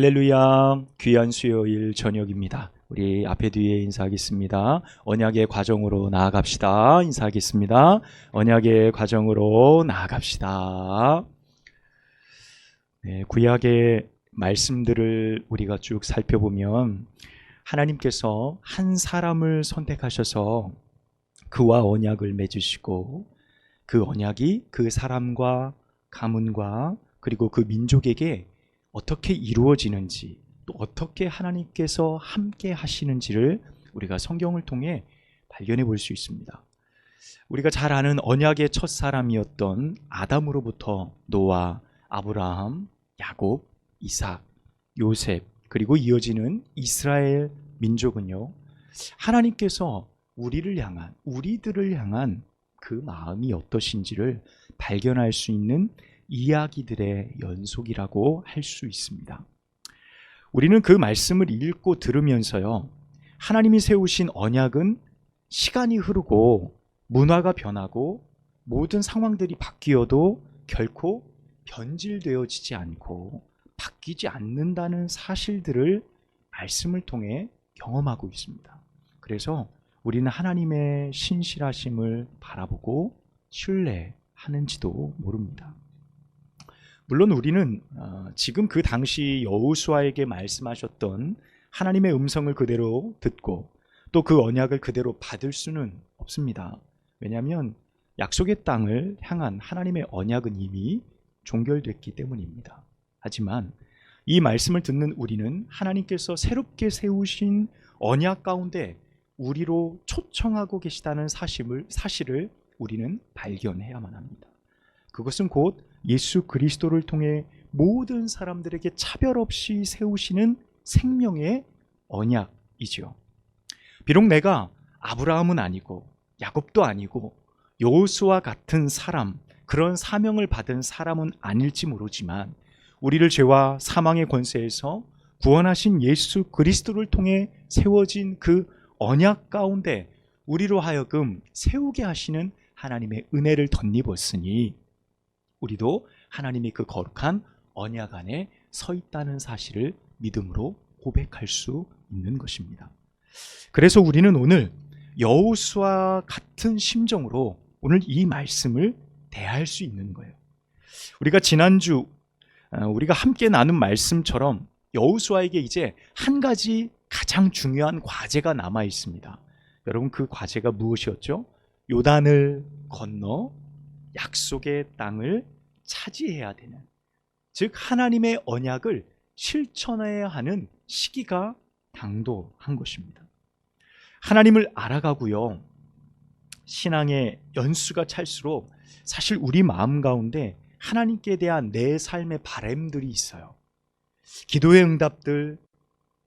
할렐루야 귀한 수요일 저녁입니다. 우리 앞에 뒤에 인사하겠습니다. 언약의 과정으로 나아갑시다. 인사하겠습니다. 언약의 과정으로 나아갑시다. 네, 구약의 말씀들을 우리가 쭉 살펴보면 하나님께서 한 사람을 선택하셔서 그와 언약을 맺으시고 그 언약이 그 사람과 가문과 그리고 그 민족에게 어떻게 이루어지는지 또 어떻게 하나님께서 함께 하시는지를 우리가 성경을 통해 발견해 볼 수 있습니다. 우리가 잘 아는 언약의 첫 사람이었던 아담으로부터 노아, 아브라함, 야곱, 이삭, 요셉 그리고 이어지는 이스라엘 민족은요. 하나님께서 우리를 향한 우리들을 향한 그 마음이 어떠신지를 발견할 수 있는 이야기들의 연속이라고 할 수 있습니다. 우리는 그 말씀을 읽고 들으면서요. 하나님이 세우신 언약은 시간이 흐르고 문화가 변하고 모든 상황들이 바뀌어도 결코 변질되어지지 않고 바뀌지 않는다는 사실들을 말씀을 통해 경험하고 있습니다. 그래서 우리는 하나님의 신실하심을 바라보고 신뢰하는지도 모릅니다. 물론 우리는 어, 지금 그 당시 여호수아에게 말씀하셨던 하나님의 음성을 그대로 듣고 또 그 언약을 그대로 받을 수는 없습니다. 왜냐하면 약속의 땅을 향한 하나님의 언약은 이미 종결됐기 때문입니다. 하지만 이 말씀을 듣는 우리는 하나님께서 새롭게 세우신 언약 가운데 우리로 초청하고 계시다는 사실을, 사실을 우리는 발견해야만 합니다. 그것은 곧 예수 그리스도를 통해 모든 사람들에게 차별 없이 세우시는 생명의 언약이지요. 비록 내가 아브라함은 아니고 야곱도 아니고 여호수와 같은 사람 그런 사명을 받은 사람은 아닐지 모르지만 우리를 죄와 사망의 권세에서 구원하신 예수 그리스도를 통해 세워진 그 언약 가운데 우리로 하여금 세우게 하시는 하나님의 은혜를 덧입었으니 우리도 하나님이 그 거룩한 언약 안에 서 있다는 사실을 믿음으로 고백할 수 있는 것입니다. 그래서 우리는 오늘 여호수와 같은 심정으로 오늘 이 말씀을 대할 수 있는 거예요. 우리가 지난주 어, 우리가 함께 나눈 말씀처럼 여호수아에게 이제 한 가지 가장 중요한 과제가 남아 있습니다. 여러분 그 과제가 무엇이었죠? 요단을 건너 약속의 땅을 차지해야 되는 즉 하나님의 언약을 실천해야 하는 시기가 당도한 것입니다. 하나님을 알아가고요. 신앙의 연수가 찰수록 사실 우리 마음 가운데 하나님께 대한 내 삶의 바램들이 있어요. 기도의 응답들,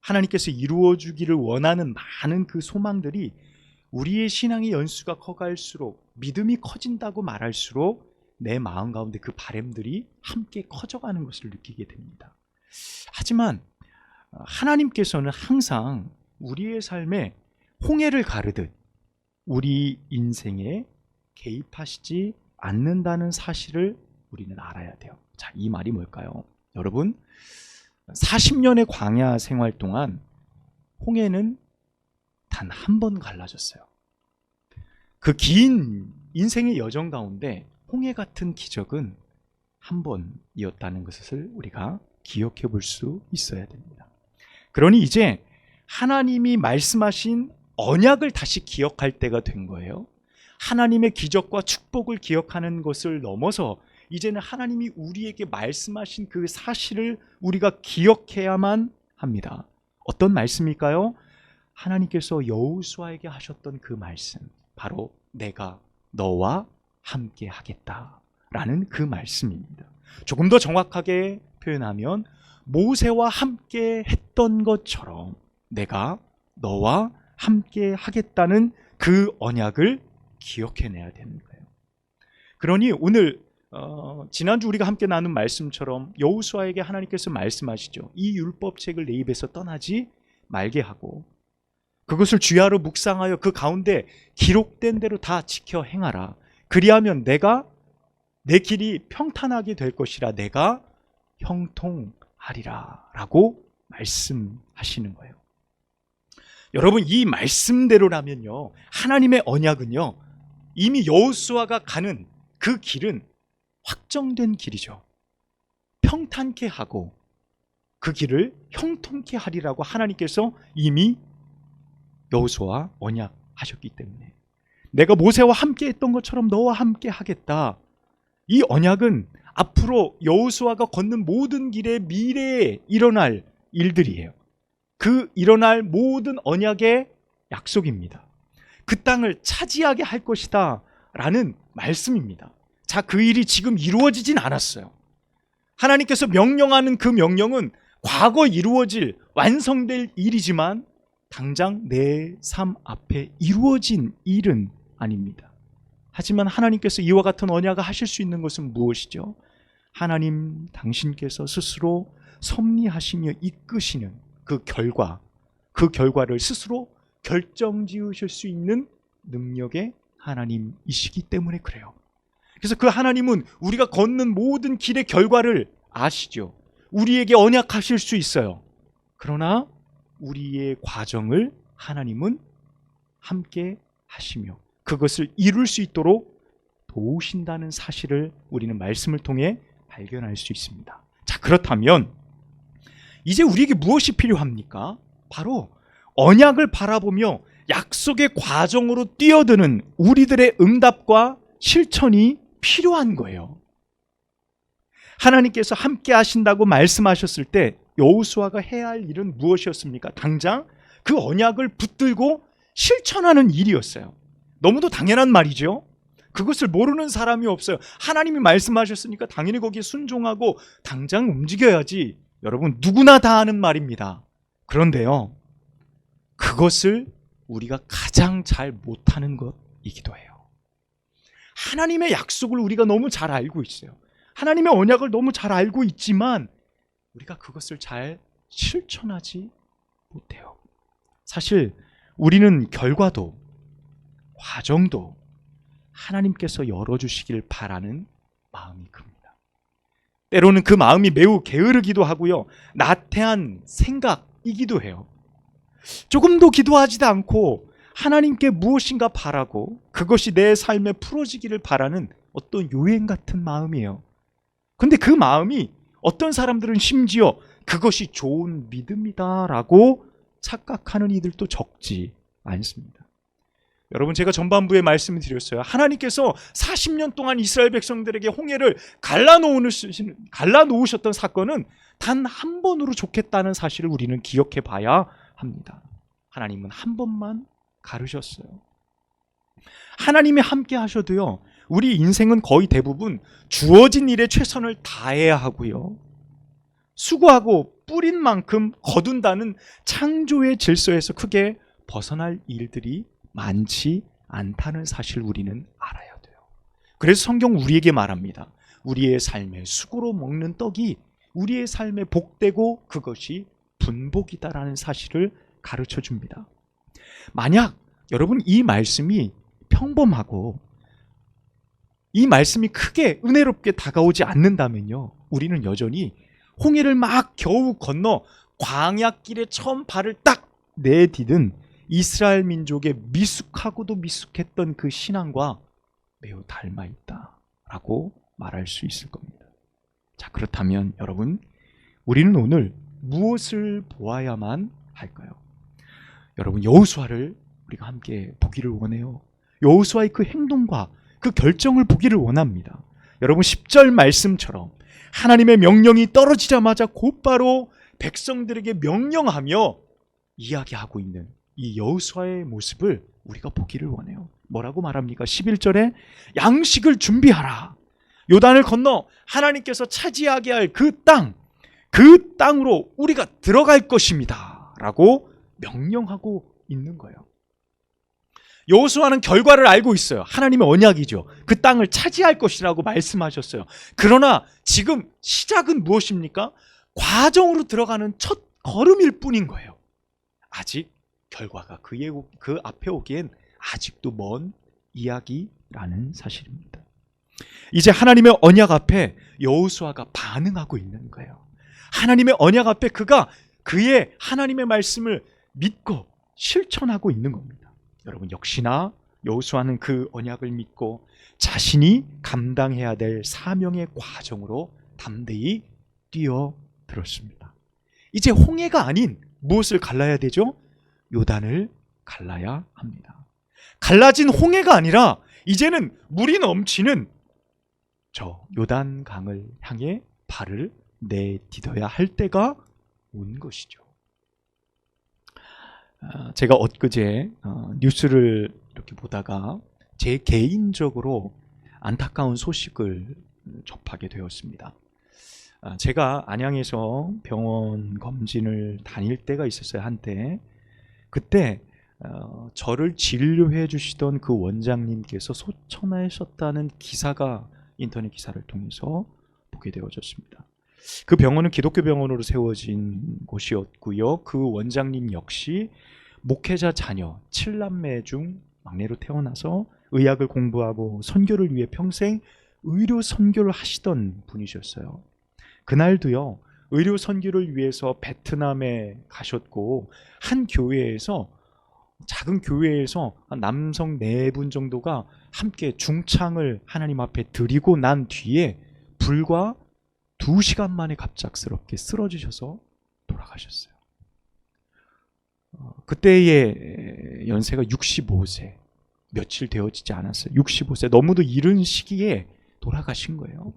하나님께서 이루어 주기를 원하는 많은 그 소망들이 우리의 신앙의 연수가 커갈수록 믿음이 커진다고 말할수록 내 마음 가운데 그 바램들이 함께 커져가는 것을 느끼게 됩니다. 하지만 하나님께서는 항상 우리의 삶에 홍해를 가르듯 우리 인생에 개입하시지 않는다는 사실을 우리는 알아야 돼요. 자, 이 말이 뭘까요? 여러분, 40년의 광야 생활 동안 홍해는 단 한 번 갈라졌어요. 그 긴 인생의 여정 가운데 홍해 같은 기적은 한 번이었다는 것을 우리가 기억해 볼 수 있어야 됩니다. 그러니 이제 하나님이 말씀하신 언약을 다시 기억할 때가 된 거예요. 하나님의 기적과 축복을 기억하는 것을 넘어서 이제는 하나님이 우리에게 말씀하신 그 사실을 우리가 기억해야만 합니다. 어떤 말씀일까요? 하나님께서 여호수아에게 하셨던 그 말씀, 바로 내가 너와 함께 하겠다라는 그 말씀입니다. 조금 더 정확하게 표현하면 모세와 함께 했던 것처럼 내가 너와 함께 하겠다는 그 언약을 기억해내야 되는 거예요. 그러니 오늘 어, 지난주 우리가 함께 나눈 말씀처럼 여호수아에게 하나님께서 말씀하시죠. 이 율법책을 내 입에서 떠나지 말게 하고 그것을 주야로 묵상하여 그 가운데 기록된 대로 다 지켜 행하라. 그리하면 내가 내 길이 평탄하게 될 것이라 내가 형통하리라 라고 말씀하시는 거예요. 여러분 이 말씀대로라면요. 하나님의 언약은요. 이미 여호수아가 가는 그 길은 확정된 길이죠. 평탄케 하고 그 길을 형통케 하리라고 하나님께서 이미 여호수아 언약하셨기 때문에 내가 모세와 함께 했던 것처럼 너와 함께 하겠다. 이 언약은 앞으로 여호수아가 걷는 모든 길의 미래에 일어날 일들이에요. 그 일어날 모든 언약의 약속입니다. 그 땅을 차지하게 할 것이다 라는 말씀입니다. 자, 그 일이 지금 이루어지진 않았어요. 하나님께서 명령하는 그 명령은 과거 이루어질 완성될 일이지만 당장 내 삶 앞에 이루어진 일은 아닙니다. 하지만 하나님께서 이와 같은 언약을 하실 수 있는 것은 무엇이죠? 하나님 당신께서 스스로 섭리하시며 이끄시는 그 결과, 그 결과를 스스로 결정 지으실 수 있는 능력의 하나님이시기 때문에 그래요. 그래서 그 하나님은 우리가 걷는 모든 길의 결과를 아시죠. 우리에게 언약하실 수 있어요. 그러나 우리의 과정을 하나님은 함께 하시며 그것을 이룰 수 있도록 도우신다는 사실을 우리는 말씀을 통해 발견할 수 있습니다. 자, 그렇다면 이제 우리에게 무엇이 필요합니까? 바로 언약을 바라보며 약속의 과정으로 뛰어드는 우리들의 응답과 실천이 필요한 거예요. 하나님께서 함께 하신다고 말씀하셨을 때 여호수아가 해야 할 일은 무엇이었습니까? 당장 그 언약을 붙들고 실천하는 일이었어요. 너무도 당연한 말이죠. 그것을 모르는 사람이 없어요. 하나님이 말씀하셨으니까 당연히 거기에 순종하고 당장 움직여야지. 여러분 누구나 다 하는 말입니다. 그런데요. 그것을 우리가 가장 잘 못하는 것이기도 해요. 하나님의 약속을 우리가 너무 잘 알고 있어요. 하나님의 언약을 너무 잘 알고 있지만 우리가 그것을 잘 실천하지 못해요. 사실 우리는 결과도 과정도 하나님께서 열어주시길 바라는 마음이 큽니다. 때로는 그 마음이 매우 게으르기도 하고요. 나태한 생각이기도 해요. 조금도 기도하지도 않고 하나님께 무엇인가 바라고 그것이 내 삶에 풀어지기를 바라는 어떤 요행 같은 마음이에요. 근데 그 마음이 어떤 사람들은 심지어 그것이 좋은 믿음이다라고 착각하는 이들도 적지 않습니다. 여러분 제가 전반부에 말씀을 드렸어요. 하나님께서 40년 동안 이스라엘 백성들에게 홍해를 갈라놓으셨던 사건은 단 한 번으로 좋겠다는 사실을 우리는 기억해 봐야 합니다. 하나님은 한 번만 가르셨어요. 하나님이 함께 하셔도요. 우리 인생은 거의 대부분 주어진 일에 최선을 다해야 하고요. 수고하고 뿌린 만큼 거둔다는 창조의 질서에서 크게 벗어날 일들이 많지 않다는 사실 우리는 알아야 돼요. 그래서 성경 우리에게 말합니다. 우리의 삶에 수고로 먹는 떡이 우리의 삶에 복되고 그것이 분복이다라는 사실을 가르쳐 줍니다. 만약 여러분 이 말씀이 평범하고 이 말씀이 크게 은혜롭게 다가오지 않는다면요. 우리는 여전히 홍해를 막 겨우 건너 광야길에 처음 발을 딱 내디든 이스라엘 민족의 미숙하고도 미숙했던 그 신앙과 매우 닮아 있다라고 말할 수 있을 겁니다. 자, 그렇다면 여러분, 우리는 오늘 무엇을 보아야만 할까요? 여러분, 여호수아를 우리가 함께 보기를 원해요. 여호수아의 그 행동과 그 결정을 보기를 원합니다. 여러분 10절 말씀처럼 하나님의 명령이 떨어지자마자 곧바로 백성들에게 명령하며 이야기하고 있는 이 여호수아의 모습을 우리가 보기를 원해요. 뭐라고 말합니까? 11절에 양식을 준비하라. 요단을 건너 하나님께서 차지하게 할 그 땅, 그 땅으로 우리가 들어갈 것입니다. 라고 명령하고 있는 거예요. 여호수아는 결과를 알고 있어요. 하나님의 언약이죠. 그 땅을 차지할 것이라고 말씀하셨어요. 그러나 지금 시작은 무엇입니까? 과정으로 들어가는 첫 걸음일 뿐인 거예요. 아직 결과가 그의 그 앞에 오기엔 아직도 먼 이야기라는 사실입니다. 이제 하나님의 언약 앞에 여호수아가 반응하고 있는 거예요. 하나님의 언약 앞에 그가 그의 하나님의 말씀을 믿고 실천하고 있는 겁니다. 여러분 역시나 여호수아는 그 언약을 믿고 자신이 감당해야 될 사명의 과정으로 담대히 뛰어들었습니다. 이제 홍해가 아닌 무엇을 갈라야 되죠? 요단을 갈라야 합니다. 갈라진 홍해가 아니라 이제는 물이 넘치는 저 요단 강을 향해 발을 내디뎌야 할 때가 온 것이죠. 아, 제가 엊그제 어, 뉴스를 이렇게 보다가 제 개인적으로 안타까운 소식을 접하게 되었습니다. 아, 제가 안양에서 병원 검진을 다닐 때가 있었어요 한때. 그때 어, 저를 진료해 주시던 그 원장님께서 소천하셨다는 기사가 인터넷 기사를 통해서 보게 되어졌습니다. 그 병원은 기독교 병원으로 세워진 곳이었고요. 그 원장님 역시 목회자 자녀 7남매 중 막내로 태어나서 의학을 공부하고 선교를 위해 평생 의료 선교를 하시던 분이셨어요. 그날도요. 의료 선교를 위해서 베트남에 가셨고 한 교회에서 작은 교회에서 남성 네 분 정도가 함께 중창을 하나님 앞에 드리고 난 뒤에 불과 두 시간 만에 갑작스럽게 쓰러지셔서 돌아가셨어요. 어, 그때의 연세가 65세. 며칠 되어지지 않았어요. 65세. 너무도 이른 시기에 돌아가신 거예요.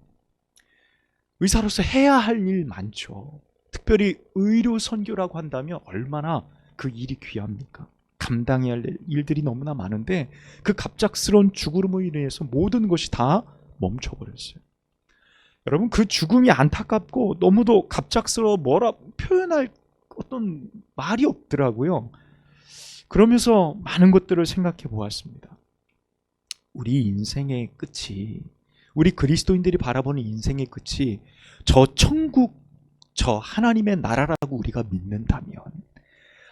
의사로서 해야 할 일 많죠. 특별히 의료 선교라고 한다면 얼마나 그 일이 귀합니까? 감당해야 할 일들이 너무나 많은데 그 갑작스러운 죽음으로 인해서 모든 것이 다 멈춰버렸어요. 여러분 그 죽음이 안타깝고 너무도 갑작스러워 뭐라 표현할 어떤 말이 없더라고요. 그러면서 많은 것들을 생각해 보았습니다. 우리 인생의 끝이 우리 그리스도인들이 바라보는 인생의 끝이 저 천국 저 하나님의 나라라고 우리가 믿는다면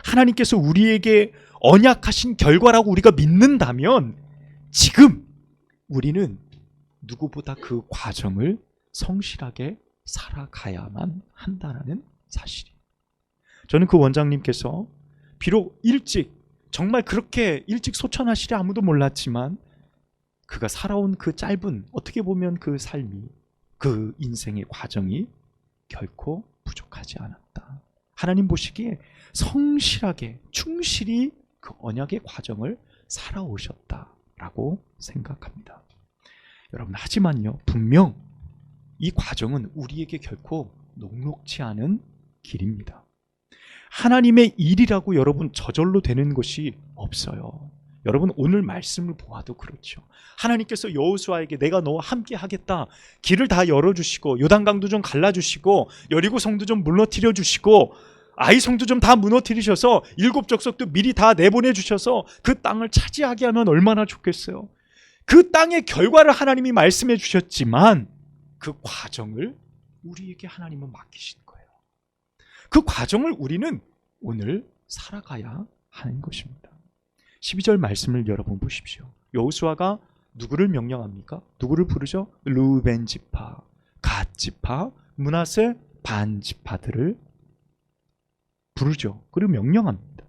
하나님께서 우리에게 언약하신 결과라고 우리가 믿는다면 지금 우리는 누구보다 그 과정을 성실하게 살아가야만 한다는 사실이에요. 저는 그 원장님께서 비록 일찍 정말 그렇게 일찍 소천하시리 아무도 몰랐지만 그가 살아온 그 짧은 어떻게 보면 그 삶이 그 인생의 과정이 결코 부족하지 않았다. 하나님 보시기에 성실하게 충실히 그 언약의 과정을 살아오셨다라고 생각합니다. 여러분 하지만요 분명 이 과정은 우리에게 결코 녹록치 않은 길입니다. 하나님의 일이라고 여러분 저절로 되는 것이 없어요. 여러분 오늘 말씀을 보아도 그렇죠. 하나님께서 여호수아에게 내가 너와 함께 하겠다. 길을 다 열어 주시고 요단강도 좀 갈라 주시고 여리고 성도 좀 무너뜨려 주시고 아이 성도 좀 다 무너뜨리셔서 일곱 족속도 미리 다 내보내 주셔서 그 땅을 차지하게 하면 얼마나 좋겠어요. 그 땅의 결과를 하나님이 말씀해 주셨지만 그 과정을 우리에게 하나님은 맡기신 거예요. 그 과정을 우리는 오늘 살아가야 하는 것입니다. 12절 말씀을 여러분 보십시오. 여호수아가 누구를 명령합니까? 누구를 부르죠? 루벤 지파, 갓 지파, 문하세 반 지파들을 부르죠. 그리고 명령합니다.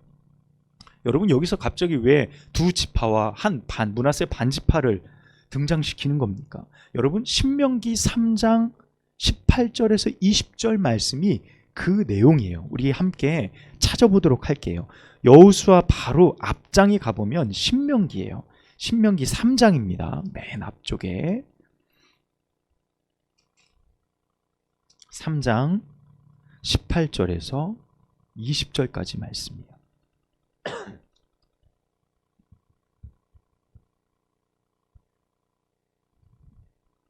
여러분 여기서 갑자기 왜 두 지파와 한 반 문하세 반 지파를 등장시키는 겁니까? 여러분 신명기 3장 18절에서 20절 말씀이 그 내용이에요. 우리 함께 찾아보도록 할게요. 여호수아 바로 앞장에 가보면 신명기예요. 신명기 3장입니다. 맨 앞쪽에 3장 18절에서 20절까지 말씀이에요.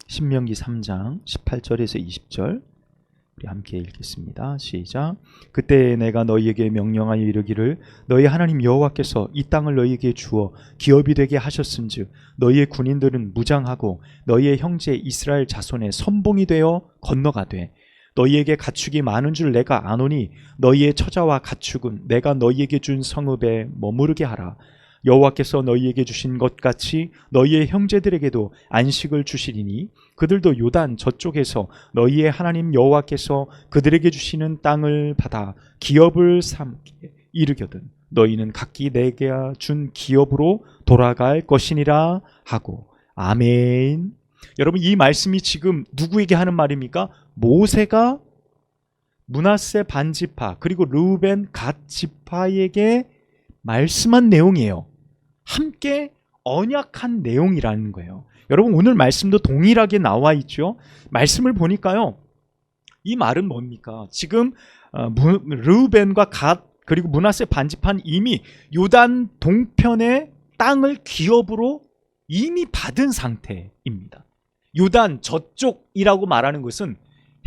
신명기 3장 18절에서 20절 우리 함께 읽겠습니다. 시작. 그때 내가 너희에게 명령하여 이르기를 너희 하나님 여호와께서 이 땅을 너희에게 주어 기업이 되게 하셨은즉 너희의 군인들은 무장하고 너희의 형제 이스라엘 자손의 선봉이 되어 건너가되 너희에게 가축이 많은 줄 내가 아노니 너희의 처자와 가축은 내가 너희에게 준 성읍에 머무르게 하라. 여호와께서 너희에게 주신 것 같이 너희의 형제들에게도 안식을 주시리니 그들도 요단 저쪽에서 너희의 하나님 여호와께서 그들에게 주시는 땅을 받아 기업을 삼게 이르거든 너희는 각기 내게 준 기업으로 돌아갈 것이니라 하고 아멘. 여러분 이 말씀이 지금 누구에게 하는 말입니까? 모세가 문하세 반지파 그리고 르우벤 갓 지파에게 말씀한 내용이에요. 함께 언약한 내용이라는 거예요. 여러분 오늘 말씀도 동일하게 나와 있죠. 말씀을 보니까요. 이 말은 뭡니까? 지금 어, 무- 르우벤과 갓 그리고 문하세 반지파는 이미 요단 동편의 땅을 기업으로 이미 받은 상태입니다. 요단 저쪽이라고 말하는 것은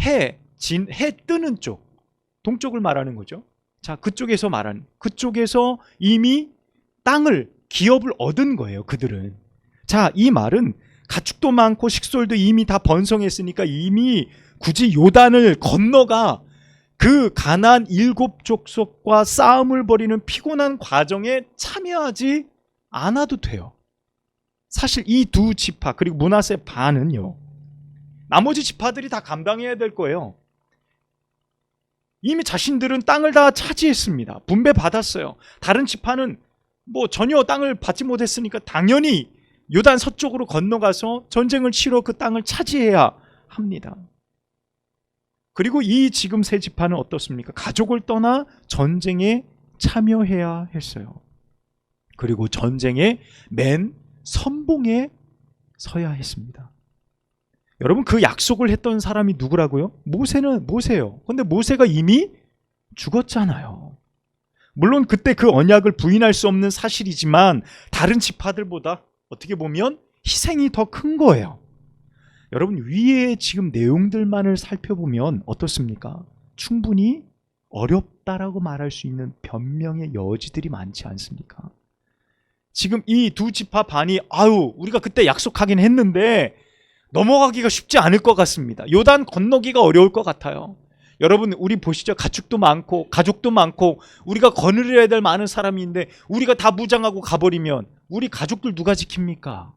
해, 진, 해 뜨는 쪽, 동쪽을 말하는 거죠. 자, 그쪽에서 말하는, 그쪽에서 이미 땅을, 기업을 얻은 거예요, 그들은. 자, 이 말은 가축도 많고 식솔도 이미 다 번성했으니까 이미 굳이 요단을 건너가 그 가난 일곱 족속과 싸움을 벌이는 피곤한 과정에 참여하지 않아도 돼요. 사실 이 두 지파 그리고 문하세 반은요. 나머지 지파들이 다 감당해야 될 거예요. 이미 자신들은 땅을 다 차지했습니다. 분배 받았어요. 다른 지파는 뭐 전혀 땅을 받지 못했으니까 당연히 요단 서쪽으로 건너가서 전쟁을 치러 그 땅을 차지해야 합니다. 그리고 이 지금 세 지파는 어떻습니까? 가족을 떠나 전쟁에 참여해야 했어요. 그리고 전쟁의 맨 선봉에 서야 했습니다. 여러분 그 약속을 했던 사람이 누구라고요? 모세는 모세요. 근데 모세가 이미 죽었잖아요. 물론 그때 그 언약을 부인할 수 없는 사실이지만 다른 지파들보다 어떻게 보면 희생이 더 큰 거예요. 여러분 위에 지금 내용들만을 살펴보면 어떻습니까? 충분히 어렵다라고 말할 수 있는 변명의 여지들이 많지 않습니까? 지금 이 두 지파 반이 아유 우리가 그때 약속하긴 했는데 넘어가기가 쉽지 않을 것 같습니다. 요단 건너기가 어려울 것 같아요. 여러분 우리 보시죠. 가축도 많고 가족도 많고 우리가 거느려야 될 많은 사람인데 우리가 다 무장하고 가버리면 우리 가족들 누가 지킵니까?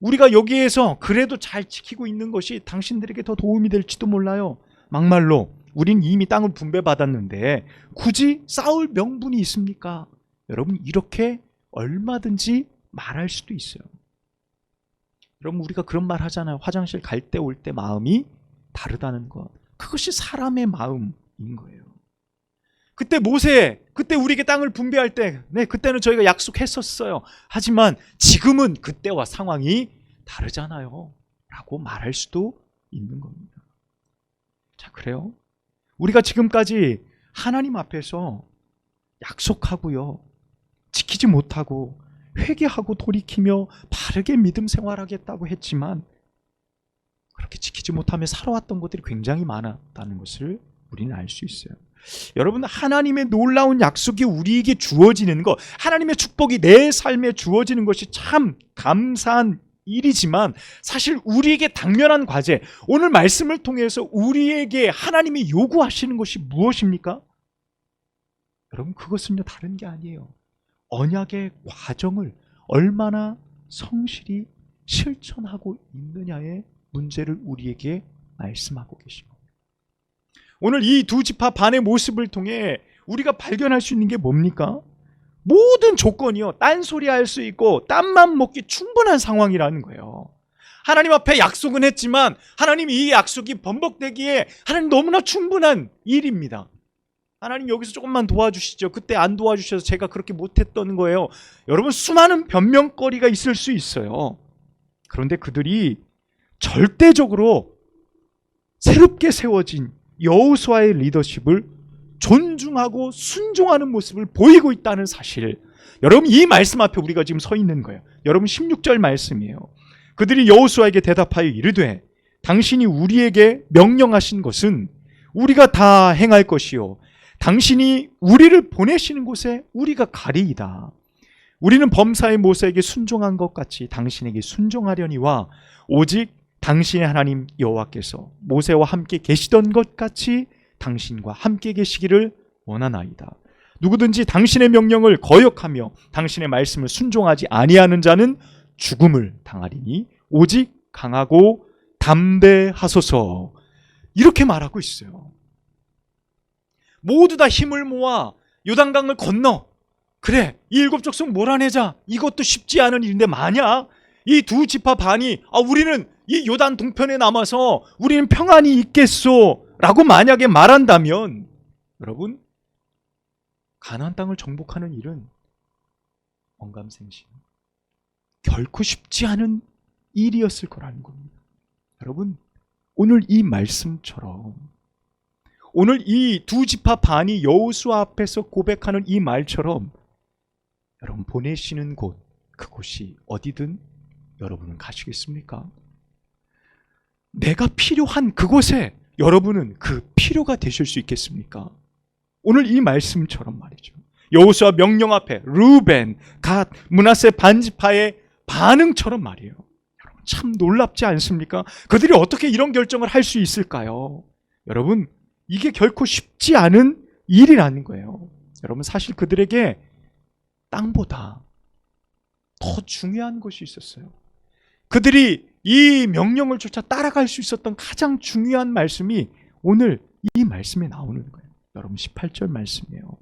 우리가 여기에서 그래도 잘 지키고 있는 것이 당신들에게 더 도움이 될지도 몰라요. 막말로 우린 이미 땅을 분배받았는데 굳이 싸울 명분이 있습니까? 여러분 이렇게 얼마든지 말할 수도 있어요. 여러분 우리가 그런 말 하잖아요. 화장실 갈 때올때 마음이 다르다는 것. 그것이 사람의 마음인 거예요. 그때 모세, 그때 우리에게 땅을 분배할 때, 네, 그때는 저희가 약속했었어요. 하지만 지금은 그때와 상황이 다르잖아요. 라고 말할 수도 있는 겁니다. 자, 그래요? 우리가 지금까지 하나님 앞에서 약속하고요. 지키지 못하고 회개하고 돌이키며 바르게 믿음 생활하겠다고 했지만 그렇게 지키지 못하며 살아왔던 것들이 굉장히 많았다는 것을 우리는 알 수 있어요. 여러분 하나님의 놀라운 약속이 우리에게 주어지는 것, 하나님의 축복이 내 삶에 주어지는 것이 참 감사한 일이지만 사실 우리에게 당면한 과제, 오늘 말씀을 통해서 우리에게 하나님이 요구하시는 것이 무엇입니까? 여러분 그것은요 다른 게 아니에요. 언약의 과정을 얼마나 성실히 실천하고 있느냐의 문제를 우리에게 말씀하고 계십니다. 오늘 이 두 지파 반의 모습을 통해 우리가 발견할 수 있는 게 뭡니까? 모든 조건이요. 딴소리 할 수 있고 땀만 먹기 충분한 상황이라는 거예요. 하나님 앞에 약속은 했지만 하나님 이 약속이 번복되기에 하나님 너무나 충분한 일입니다. 하나님 여기서 조금만 도와주시죠. 그때 안 도와주셔서 제가 그렇게 못했던 거예요. 여러분 수많은 변명거리가 있을 수 있어요. 그런데 그들이 절대적으로 새롭게 세워진 여호수아의 리더십을 존중하고 순종하는 모습을 보이고 있다는 사실. 여러분 이 말씀 앞에 우리가 지금 서 있는 거예요. 여러분 16절 말씀이에요. 그들이 여호수아에게 대답하여 이르되 당신이 우리에게 명령하신 것은 우리가 다 행할 것이요 당신이 우리를 보내시는 곳에 우리가 가리이다. 우리는 범사의 모세에게 순종한 것 같이 당신에게 순종하려니와 오직 당신의 하나님 여호와께서 모세와 함께 계시던 것 같이 당신과 함께 계시기를 원하나이다. 누구든지 당신의 명령을 거역하며 당신의 말씀을 순종하지 아니하는 자는 죽음을 당하리니 오직 강하고 담대하소서 이렇게 말하고 있어요. 모두 다 힘을 모아 요단강을 건너. 그래 이 일곱 족속 몰아내자. 이것도 쉽지 않은 일인데 만약 이 두 지파 반이 아 우리는 이 요단 동편에 남아서 우리는 평안이 있겠소 라고 만약에 말한다면 여러분 가나안 땅을 정복하는 일은 언감생심. 결코 쉽지 않은 일이었을 거라는 겁니다. 여러분 오늘 이 말씀처럼 오늘 이 두 지파 반이 여호수아 앞에서 고백하는 이 말처럼 여러분 보내시는 곳 그곳이 어디든 여러분은 가시겠습니까? 내가 필요한 그곳에 여러분은 그 필요가 되실 수 있겠습니까? 오늘 이 말씀처럼 말이죠. 여호수아 명령 앞에 루벤, 갓, 문하세 반지파의 반응처럼 말이에요. 여러분 참 놀랍지 않습니까? 그들이 어떻게 이런 결정을 할 수 있을까요? 여러분 이게 결코 쉽지 않은 일이라는 거예요. 여러분 사실 그들에게 땅보다 더 중요한 것이 있었어요. 그들이 이 명령을 쫓아 따라갈 수 있었던 가장 중요한 말씀이 오늘 이 말씀에 나오는 거예요. 여러분 18절 말씀이에요.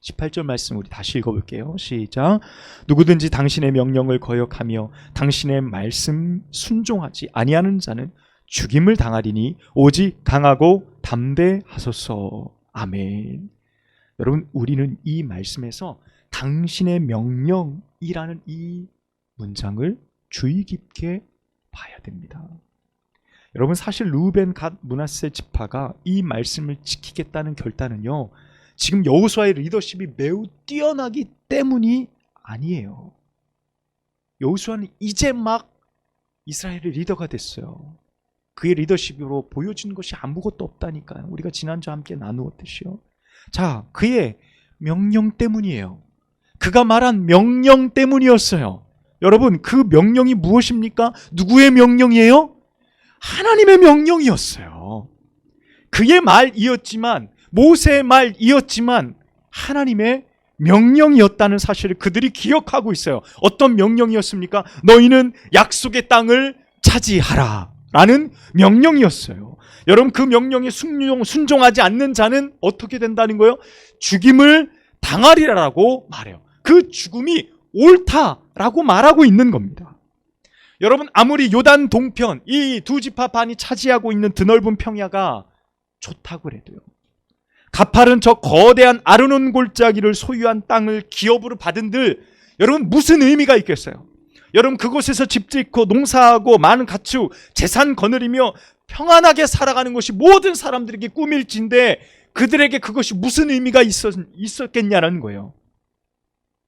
18절 말씀 우리 다시 읽어볼게요. 시작. 누구든지 당신의 명령을 거역하며 당신의 말씀 순종하지 아니하는 자는 죽임을 당하리니 오직 강하고 담대하소서. 아멘. 여러분 우리는 이 말씀에서 당신의 명령이라는 이 문장을 주의 깊게 봐야 됩니다. 여러분 사실 루벤 갓 문하세 지파가 이 말씀을 지키겠다는 결단은요. 지금 여호수아의 리더십이 매우 뛰어나기 때문이 아니에요. 여호수아는 이제 막 이스라엘의 리더가 됐어요. 그의 리더십으로 보여진 것이 아무것도 없다니까요. 우리가 지난주 함께 나누었듯이요. 자, 그의 명령 때문이에요. 그가 말한 명령 때문이었어요. 여러분, 그 명령이 무엇입니까? 누구의 명령이에요? 하나님의 명령이었어요. 그의 말이었지만, 모세의 말이었지만, 하나님의 명령이었다는 사실을 그들이 기억하고 있어요. 어떤 명령이었습니까? 너희는 약속의 땅을 차지하라. 라는 명령이었어요. 여러분, 그 명령에 순종, 순종하지 않는 자는 어떻게 된다는 거예요? 죽임을 당하리라라고 말해요. 그 죽음이 옳다라고 말하고 있는 겁니다. 여러분 아무리 요단 동편 이 두 지파 반이 차지하고 있는 드넓은 평야가 좋다고 그래도요. 가팔은 저 거대한 아르논 골짜기를 소유한 땅을 기업으로 받은들 여러분 무슨 의미가 있겠어요? 여러분 그곳에서 집 짓고 농사하고 많은 가축 재산 거느리며 평안하게 살아가는 것이 모든 사람들에게 꿈일진데 그들에게 그것이 무슨 의미가 있었, 있었겠냐는 거예요.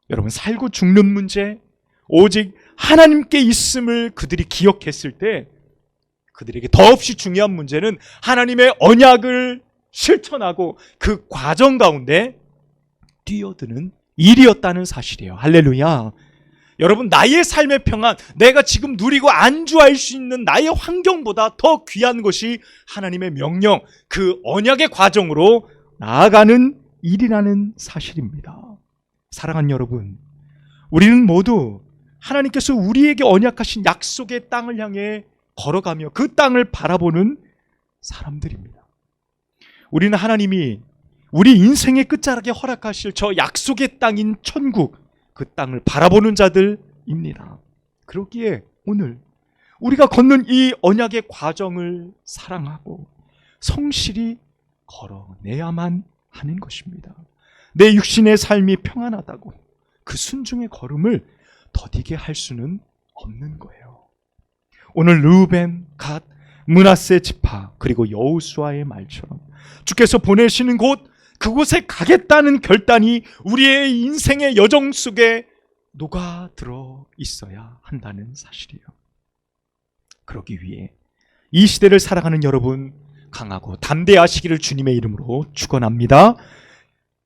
여러분 살고 죽는 문제 오직 하나님께 있음을 그들이 기억했을 때 그들에게 더없이 중요한 문제는 하나님의 언약을 실천하고 그 과정 가운데 뛰어드는 일이었다는 사실이에요. 할렐루야. 여러분 나의 삶의 평안, 내가 지금 누리고 안주할 수 있는 나의 환경보다 더 귀한 것이 하나님의 명령, 그 언약의 과정으로 나아가는 일이라는 사실입니다. 사랑하는 여러분, 우리는 모두 하나님께서 우리에게 언약하신 약속의 땅을 향해 걸어가며 그 땅을 바라보는 사람들입니다. 우리는 하나님이 우리 인생의 끝자락에 허락하실 저 약속의 땅인 천국, 그 땅을 바라보는 자들입니다. 그러기에 오늘 우리가 걷는 이 언약의 과정을 사랑하고 성실히 걸어내야만 하는 것입니다. 내 육신의 삶이 평안하다고 그 순종의 걸음을 더디게 할 수는 없는 거예요. 오늘 루벤, 갓, 문하세 지파 그리고 여우수아의 말처럼 주께서 보내시는 곳 그곳에 가겠다는 결단이 우리의 인생의 여정 속에 녹아 들어 있어야 한다는 사실이에요. 그러기 위해 이 시대를 살아가는 여러분 강하고 담대하시기를 주님의 이름으로 축원합니다.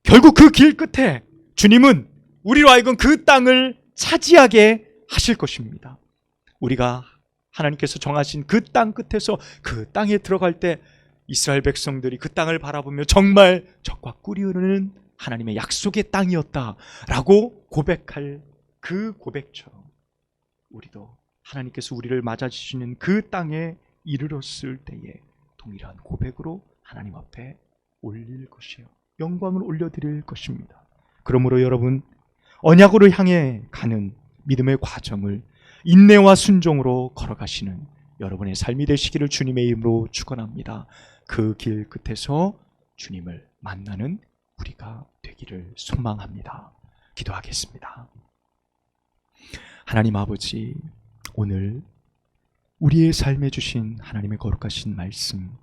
결국 그 길 끝에 주님은 우리로 하여금 그 땅을 차지하게 하실 것입니다. 우리가 하나님께서 정하신 그 땅 끝에서 그 땅에 들어갈 때 이스라엘 백성들이 그 땅을 바라보며 정말 적과 꿀이 흐르는 하나님의 약속의 땅이었다라고 고백할 그 고백처럼 우리도 하나님께서 우리를 맞아주시는 그 땅에 이르렀을 때에 동일한 고백으로 하나님 앞에 올릴 것이요 영광을 올려드릴 것입니다. 그러므로 여러분 언약으로 향해 가는 믿음의 과정을 인내와 순종으로 걸어가시는 여러분의 삶이 되시기를 주님의 이름으로 축원합니다. 그 길 끝에서 주님을 만나는 우리가 되기를 소망합니다. 기도하겠습니다. 하나님 아버지, 오늘 우리의 삶에 주신 하나님의 거룩하신 말씀,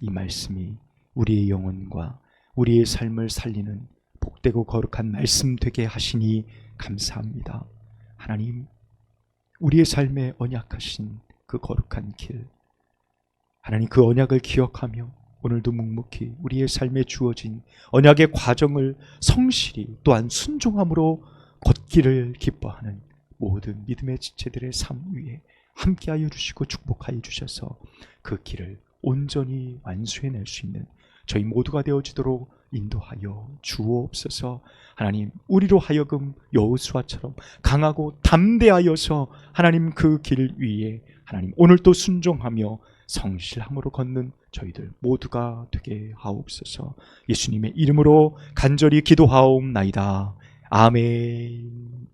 이 말씀이 우리의 영혼과 우리의 삶을 살리는 복되고 거룩한 말씀 되게 하시니 감사합니다. 하나님, 우리의 삶에 언약하신 그 거룩한 길, 하나님 그 언약을 기억하며 오늘도 묵묵히 우리의 삶에 주어진 언약의 과정을 성실히 또한 순종함으로 걷기를 기뻐하는 모든 믿음의 지체들의 삶 위에 함께하여 주시고 축복하여 주셔서 그 길을 온전히 완수해낼 수 있는 저희 모두가 되어지도록 인도하여 주옵소서. 하나님 우리로 하여금 여호수아처럼 강하고 담대하여서 하나님 그 길 위에 하나님 오늘도 순종하며 성실함으로 걷는 저희들 모두가 되게 하옵소서. 예수님의 이름으로 간절히 기도하옵나이다. 아멘